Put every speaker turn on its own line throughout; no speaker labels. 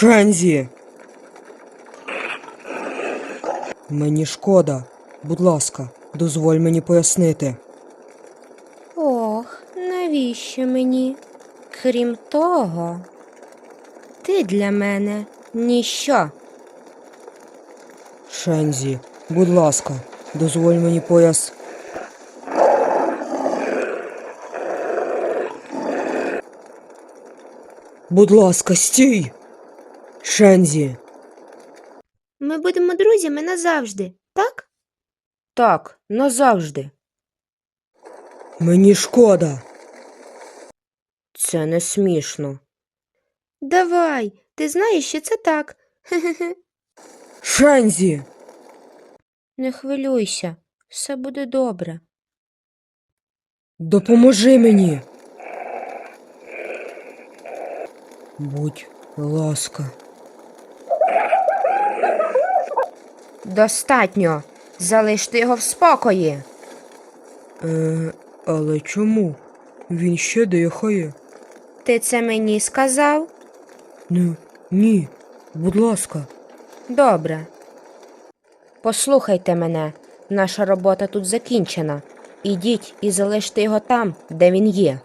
Шензі! Мені шкода. Будь ласка, дозволь мені пояснити.
Ох, навіщо мені? Крім того, ти для мене ніщо.
Шензі, будь ласка, дозволь мені пояс. Будь ласка, стій! Шензі!
Ми будемо друзями назавжди, так? Так, назавжди.
Мені шкода.
Це не смішно. Давай, ти знаєш, що це так. Хе-хе-хе.
Шензі!
Не хвилюйся, все буде добре.
Допоможи мені. Будь ласка.
Достатньо. Залиште його в спокої.
Е, але чому? Він ще дихає.
Ти це мені сказав?
Ну, ні, будь ласка.
Добре. Послухайте мене, наша робота тут закінчена. Ідіть і залиште його там, де він є.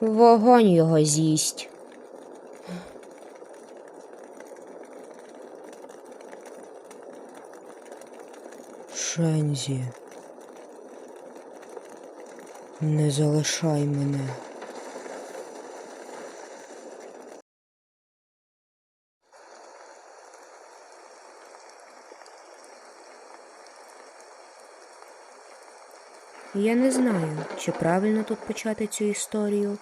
Вогонь його з'їсть.
Шензі. Не залишай мене.
Я не знаю, чи правильно тут почати цю історію,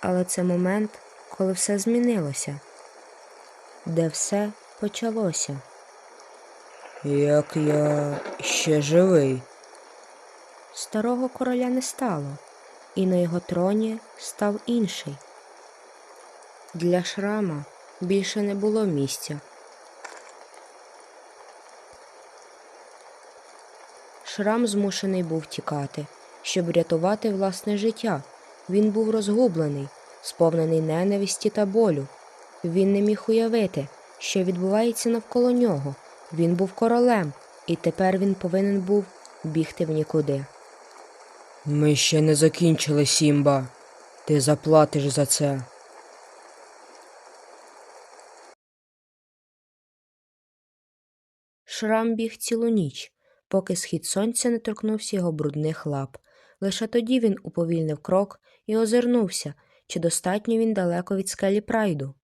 але це момент, коли все змінилося, де все почалося.
Як я ще живий.
Старого короля не стало, і на його троні став інший. Для шрама більше не було місця. Шрам змушений був тікати, щоб врятувати власне життя. Він був розгублений, сповнений ненависті та болю. Він не міг уявити, що відбувається навколо нього. Він був королем, і тепер він повинен був бігти в нікуди.
Ми ще не закінчили, Сімба. Ти заплатиш за це.
Шрам біг цілу ніч, поки схід сонця не торкнувся його брудних лап. Лише тоді він уповільнив крок і озирнувся, чи достатньо він далеко від скелі прайду.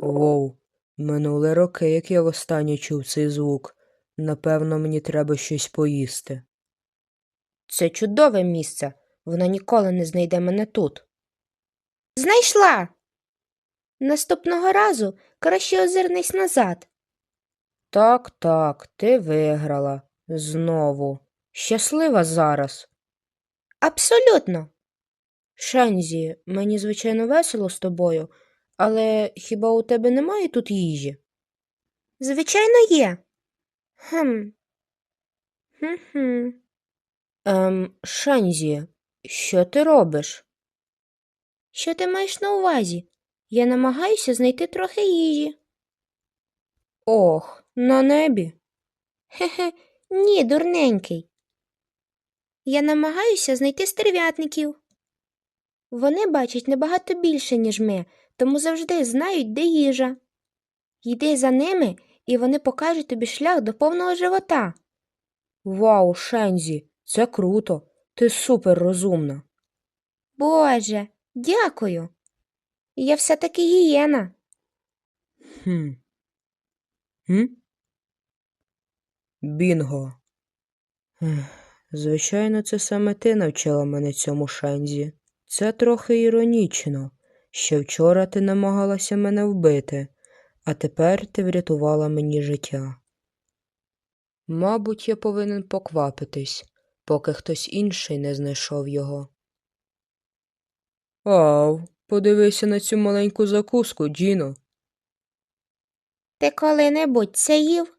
Воу, минули роки, як я востаннє чув цей звук. Напевно, мені треба щось поїсти.
Це чудове місце. Вона ніколи не знайде мене тут. Знайшла. Наступного разу краще озирнись назад. Так, так, ти виграла. Знову. Щаслива зараз. Абсолютно. Шензі, мені звичайно весело з тобою, але хіба у тебе немає тут їжі? Звичайно, є. Хм. Хм-хм. Ем, Шензі, що ти робиш? Що ти маєш на увазі? Я намагаюся знайти трохи їжі. Ох, на небі. Хе-хе, ні, дурненький. Я намагаюся знайти стерв'ятників. Вони бачать набагато більше, ніж ми, тому завжди знають, де їжа. Йди за ними, і вони покажуть тобі шлях до повного живота. Вау, Шензі, це круто. Ти супер розумна. Боже, дякую. Я все-таки гієна.
Хм. Хм? Бінго. Звичайно, це саме ти навчила мене цьому Шензі. Це трохи іронічно. Ще вчора ти намагалася мене вбити, а тепер ти врятувала мені життя. Мабуть, я повинен поквапитись, поки хтось інший не знайшов його. Ау, подивися на цю маленьку закуску, Джіно.
Ти коли-небудь це їв?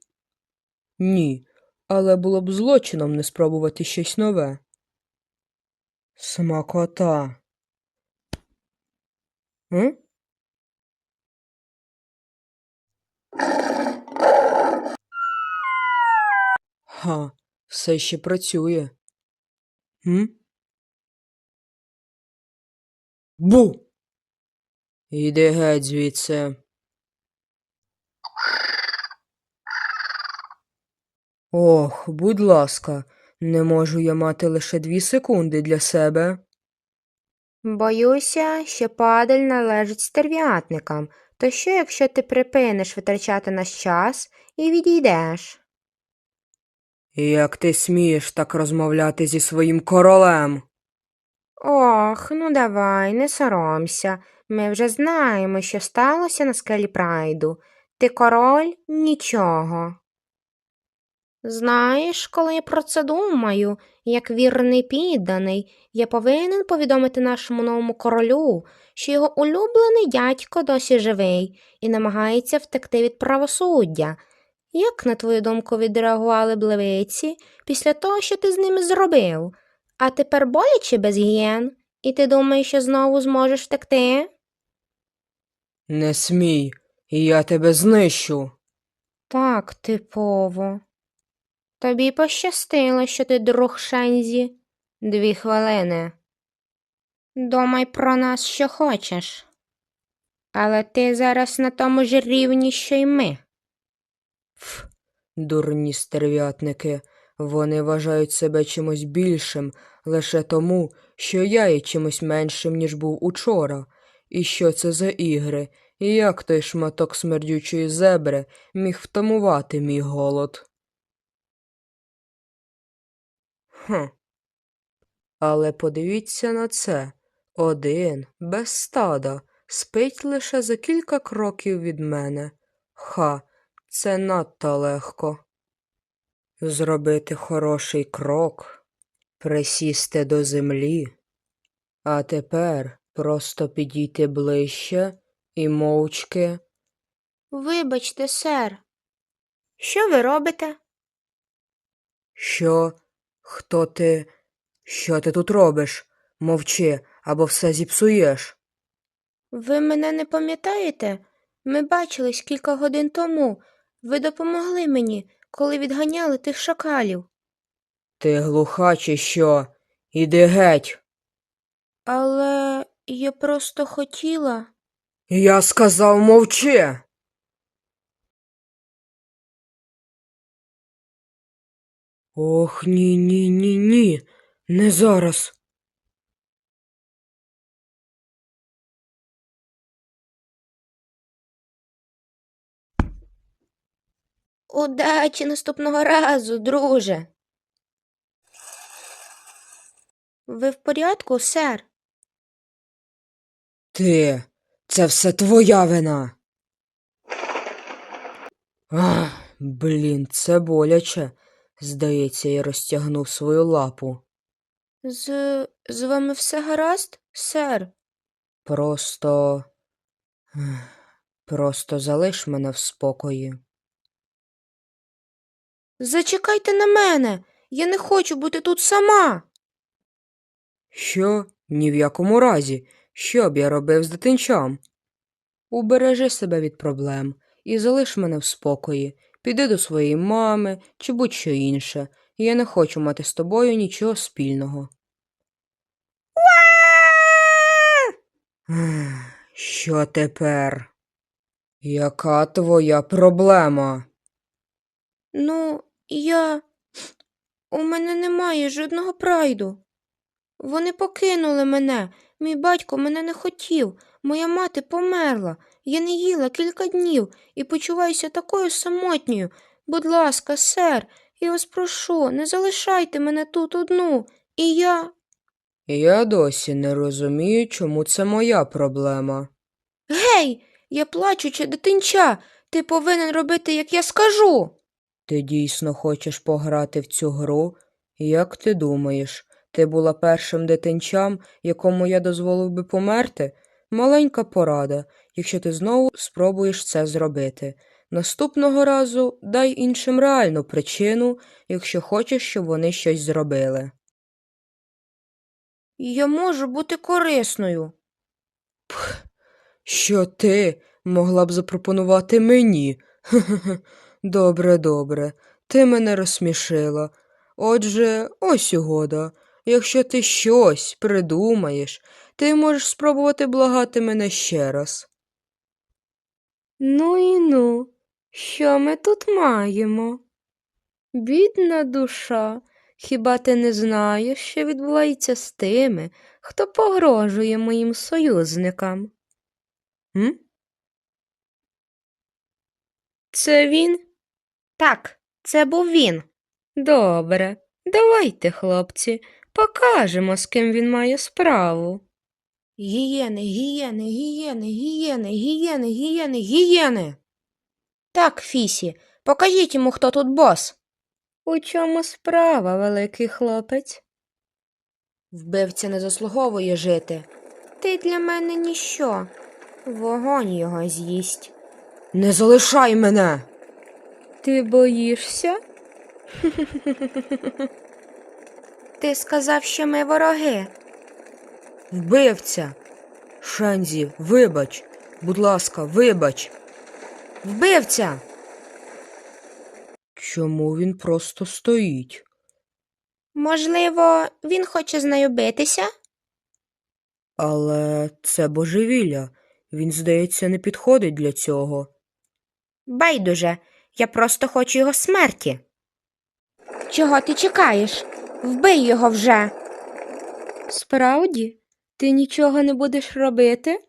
Ні, але було б злочином не спробувати щось нове. Смакота. М? Ха, все ще працює. М? Бу! Іди геть звідси. Ох, будь ласка, не можу я мати лише дві секунди для себе.
Боюся, що падаль належить стерв'ятникам. То що, якщо ти припиниш витрачати наш час і відійдеш?
Як ти смієш так розмовляти зі своїм королем?
Ох, ну давай, не соромся. Ми вже знаємо, що сталося на скелі Прайду. Ти король нічого. Знаєш, коли я про це думаю, як вірний підданий, я повинен повідомити нашому новому королю, що його улюблений дядько досі живий і намагається втекти від правосуддя. Як, на твою думку, відреагували бливиці після того, що ти з ними зробив? А тепер боляче без гієн, і ти думаєш, що знову зможеш втекти?
Не смій, я тебе знищу.
Так, типово. Тобі пощастило, що ти друг Шензі. Дві хвилини. Думай про нас, що хочеш. Але ти зараз на тому ж рівні, що й ми.
Ф, дурні стерв'ятники. Вони вважають себе чимось більшим лише тому, що я є чимось меншим, ніж був учора. І що це за ігри? І як той шматок смердючої зебри міг втамувати мій голод? Хм. Але подивіться на це. Один, без стада, спить лише за кілька кроків від мене. Ха, це надто легко. Зробити хороший крок, присісти до землі, а тепер просто підійти ближче і мовчки.
Вибачте, сер. Що ви робите?
Що? Хто ти? Що ти тут робиш? Мовчи, або все зіпсуєш.
Ви мене не пам'ятаєте? Ми бачились кілька годин тому. Ви допомогли мені, коли відганяли тих шакалів.
Ти глуха чи що? Іди геть.
Але я просто хотіла.
Я сказав мовчи. Ох, ні, ні, ні, ні. Не зараз.
Удачі наступного разу, друже. Ви в порядку, сер?
Ти, це все твоя вина. Ах, блін, це боляче. Здається, я розтягнув свою лапу.
З, з вами все гаразд, сер?
Просто. Просто залиш мене в спокої.
Зачекайте на мене. Я не хочу бути тут сама.
Що? Ні в якому разі. Що б я робив з дитинчам? Убережи себе від проблем і залиш мене в спокої. Піди до своєї мами чи будь-що інше. Я не хочу мати з тобою нічого спільного. Що тепер? Яка твоя проблема?
Ну, я. У мене немає жодного прайду. Вони покинули мене. Мій батько мене не хотів. Моя мати померла. Я не їла кілька днів і почуваюся такою самотньою. Будь ласка, сер, я вас прошу, не залишайте мене тут одну. І я.
Я досі не розумію, чому це моя проблема.
Гей, я плачуча дитинча. Ти повинен робити, як я скажу.
Ти дійсно хочеш пограти в цю гру? Як ти думаєш, ти була першим дитинчам, якому я дозволив би померти? Маленька порада, якщо ти знову спробуєш це зробити. Наступного разу дай іншим реальну причину, якщо хочеш, щоб вони щось зробили.
Я можу бути корисною.
Пх, що ти могла б запропонувати мені. Добре, добре, ти мене розсмішила. Отже, ось угода. Якщо ти щось придумаєш, ти можеш спробувати благати мене ще раз. Ну і ну, що ми тут маємо? Бідна душа, хіба ти не знаєш, що відбувається з тими, хто погрожує моїм союзникам? М? Це він?
Так, це був він.
Добре, давайте, хлопці, покажемо, з ким він має справу.
Гієни, гієни, гієни, гієни, гієни, гієни, гієни. Так, Фісі, покажіть йому, хто тут бос.
У чому справа, великий хлопець?
Вбивця не заслуговує жити. Ти для мене ніщо. Вогонь його з'їсть.
Не залишай мене. Ти боїшся?
Ти сказав, що ми вороги.
Вбивця. Шензі, вибач. Будь ласка, вибач.
Вбивця.
Чому він просто стоїть?
Можливо, він хоче з нею битися?
Але це божевілля. Він, здається, не підходить для цього.
Байдуже, я просто хочу його смерті. Чого ти чекаєш? Вбий його вже.
Справді, ти нічого не будеш робити?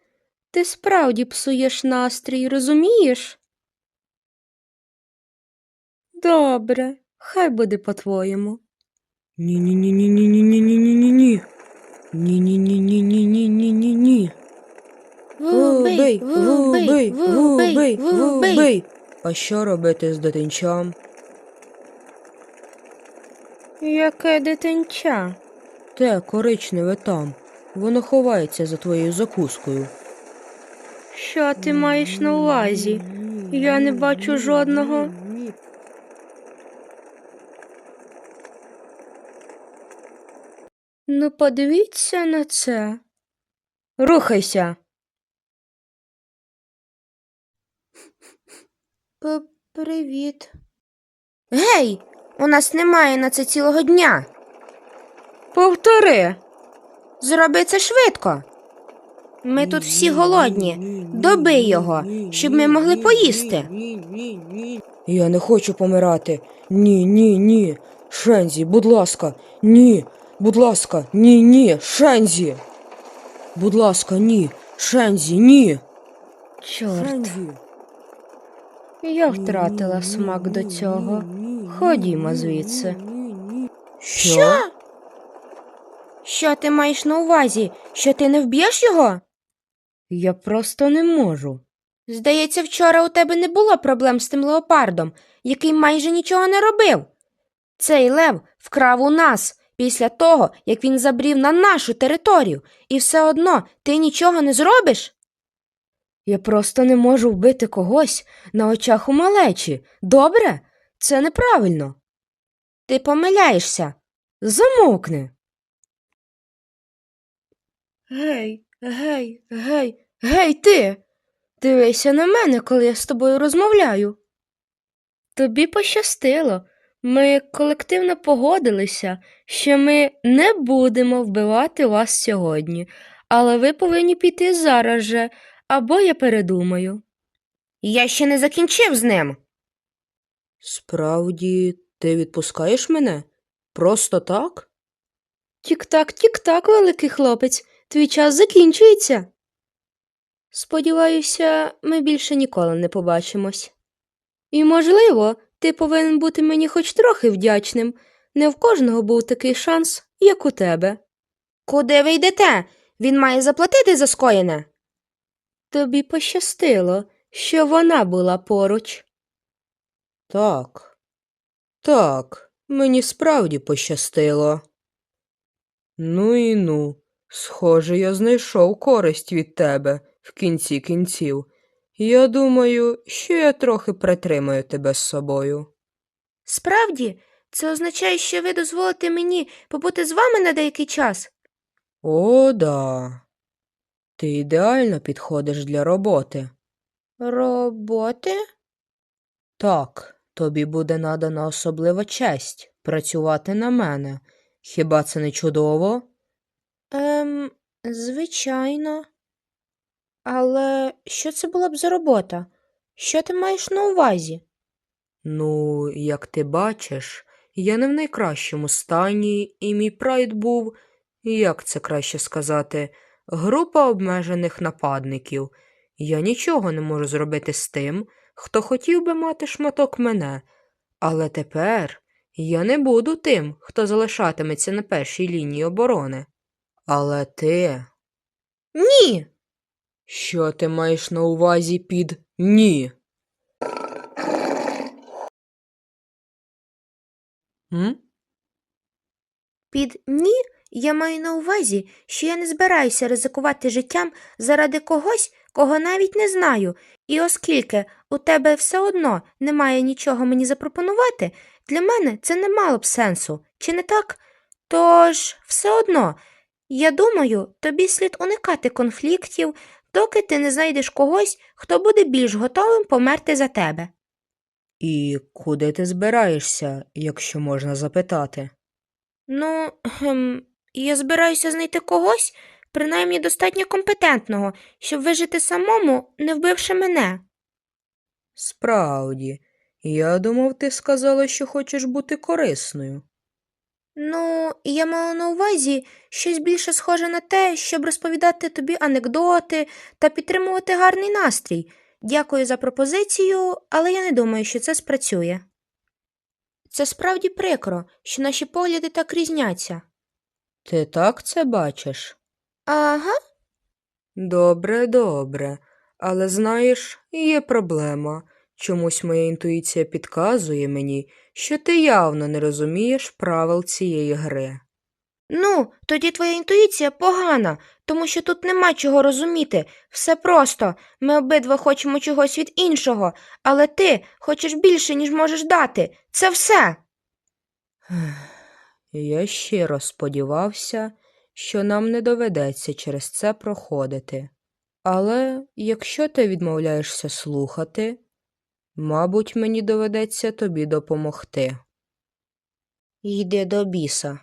Ти справді псуєш настрій, розумієш? Добре, хай буде по-твоєму. Ні-ні-ні-ні-ні-ні-ні-ні-ні-ні. Ні-ні-ні-ні-ні-ні-ні-ні.
Вбий, вбий, вбий, вбий.
А що робити з дитинчам? Яке дитинча? Те коричневе там. Воно ховається за твоєю закускою. Що ти маєш на увазі? Я не бачу жодного. Ну, подивіться на це. Рухайся.
Привіт. Гей, у нас немає на це цілого дня.
Повтори.
Зроби це швидко. Ми тут всі голодні. Добий його, щоб ми могли поїсти.
Я не хочу помирати. Ні, ні, ні. Шензі, будь ласка, ні. Будь ласка, ні, ні, Шензі. Будь ласка, ні. Шензі, ні. Чорт. Я втратила смак до цього. Ходімо звідси.
Що? Що ти маєш на увазі? Що ти не вб'єш його?
Я просто не можу.
Здається, вчора у тебе не було проблем з тим леопардом, який майже нічого не робив. Цей лев вкрав у нас після того, як він забрів на нашу територію, і все одно ти нічого не зробиш?
Я просто не можу вбити когось на очах у малечі. Добре? Це неправильно.
Ти помиляєшся.
Замовкни. Гей, гей, гей, гей, ти. Дивися на мене, коли я з тобою розмовляю. Тобі пощастило. Ми колективно погодилися, що ми не будемо вбивати вас сьогодні, але ви повинні піти зараз же, або я передумаю.
Я ще не закінчив з ним.
Справді, ти відпускаєш мене? Просто так? Тік-так, тік-так, великий хлопець, твій час закінчується. Сподіваюся, ми більше ніколи не побачимось. І, можливо, ти повинен бути мені хоч трохи вдячним. Не в кожного був такий шанс, як у тебе.
Куди ви йдете? Він має заплатити за скоєне.
Тобі пощастило, що вона була поруч. Так, так, мені справді пощастило. Ну і ну, схоже, я знайшов користь від тебе в кінці кінців. Я думаю, що я трохи притримаю тебе з собою.
Справді, це означає, що ви дозволите мені побути з вами на деякий час.
О, да. Ти ідеально підходиш для роботи.
Роботи?
Так, тобі буде надана особлива честь працювати на мене. Хіба це не чудово?
Ем, звичайно. Але що це була б за робота? Що ти маєш на увазі?
Ну, як ти бачиш, я не в найкращому стані, і мій прайд був, як це краще сказати, група обмежених нападників. Я нічого не можу зробити з тим, хто хотів би мати шматок мене. Але тепер я не буду тим, хто залишатиметься на першій лінії оборони. Але ти.
Ні.
Що ти маєш на увазі під ні? М?
Під ні я маю на увазі, що я не збираюся ризикувати життям заради когось, кого навіть не знаю, і оскільки у тебе все одно немає нічого мені запропонувати, для мене це не мало б сенсу, чи не так? Тож, все одно, я думаю, тобі слід уникати конфліктів, доки ти не знайдеш когось, хто буде більш готовим померти за тебе.
І куди ти збираєшся, якщо можна запитати?
Ну, ем, я збираюся знайти когось, принаймні достатньо компетентного, щоб вижити самому, не вбивши мене.
Справді, я думав, ти сказала, що хочеш бути корисною.
Ну, я мала на увазі щось більше схоже на те, щоб розповідати тобі анекдоти та підтримувати гарний настрій. Дякую за пропозицію, але я не думаю, що це спрацює. Це справді прикро, що наші погляди так різняться.
Ти так це бачиш?
Ага,
Добре, добре. Але знаєш, є проблема. Чомусь моя інтуїція підказує мені, що ти явно не розумієш правил цієї гри.
Ну, тоді твоя інтуїція погана, тому що тут нема чого розуміти. Все просто. Ми обидва хочемо чогось від іншого, але ти хочеш більше, ніж можеш дати. Це все.
Я щиро сподівався, що нам не доведеться через це проходити. Але якщо ти відмовляєшся слухати, мабуть, мені доведеться тобі допомогти. Йди до біса.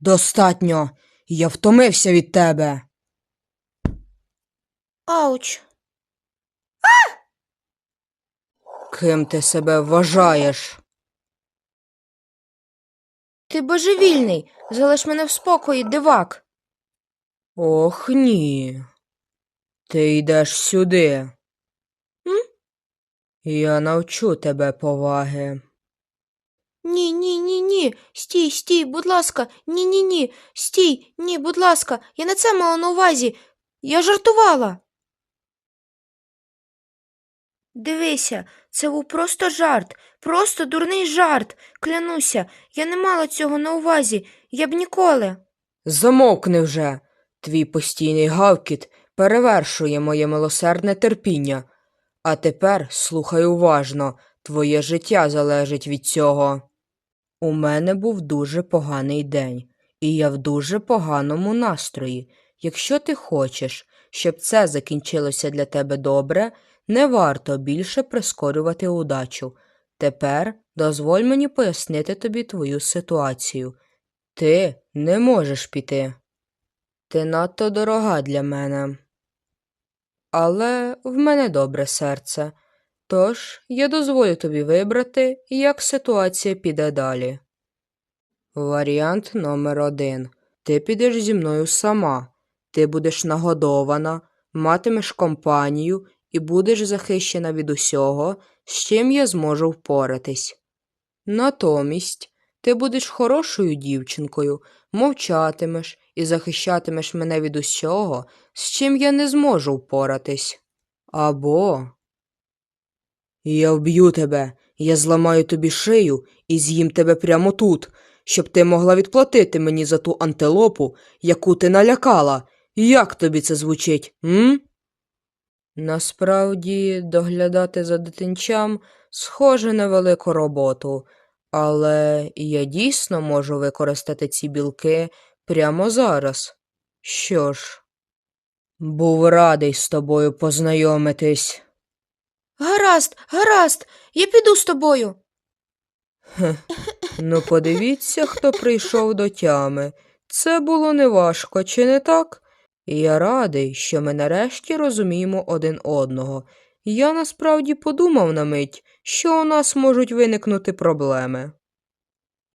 Достатньо. Я втомився від тебе.
Ауч.
Ким ти себе вважаєш?
Ти божевільний. Залиш мене в спокої, дивак.
Ох, ні. Ти йдеш сюди.
М?
Я навчу тебе поваги.
Ні, ні, ні, ні. Стій, стій, будь ласка, ні, ні, ні. Стій, ні, будь ласка, я не це мала на увазі. Я жартувала. Дивися, це був просто жарт, просто дурний жарт. Клянуся, я не мала цього на увазі. Я б ніколи.
Замовкни вже. Твій постійний гавкіт перевершує моє милосердне терпіння. А тепер слухай уважно, твоє життя залежить від цього. У мене був дуже поганий день, і я в дуже поганому настрої. Якщо ти хочеш, щоб це закінчилося для тебе добре, не варто більше прискорювати удачу. Тепер дозволь мені пояснити тобі твою ситуацію. Ти не можеш піти. Ти надто дорога для мене. Але в мене добре серце, тож я дозволю тобі вибрати, як ситуація піде далі. Варіант номер один. Ти підеш зі мною сама. Ти будеш нагодована, матимеш компанію і будеш захищена від усього, з чим я зможу впоратись. Натомість ти будеш хорошою дівчинкою, мовчатимеш і захищатимеш мене від усього, з чим я не зможу впоратись. Або я вб'ю тебе, я зламаю тобі шию і з'їм тебе прямо тут, щоб ти могла відплатити мені за ту антилопу, яку ти налякала. Як тобі це звучить, м? Насправді, доглядати за дитинчам схоже на велику роботу, Але я дійсно можу використати ці білки прямо зараз. Що ж, був радий з тобою познайомитись.
Гаразд, гаразд, я піду з тобою.
Ну, подивіться, хто прийшов до тями. Це було неважко, чи не так? Я радий, що ми нарешті розуміємо один одного. Я насправді подумав на мить, що у нас можуть виникнути проблеми.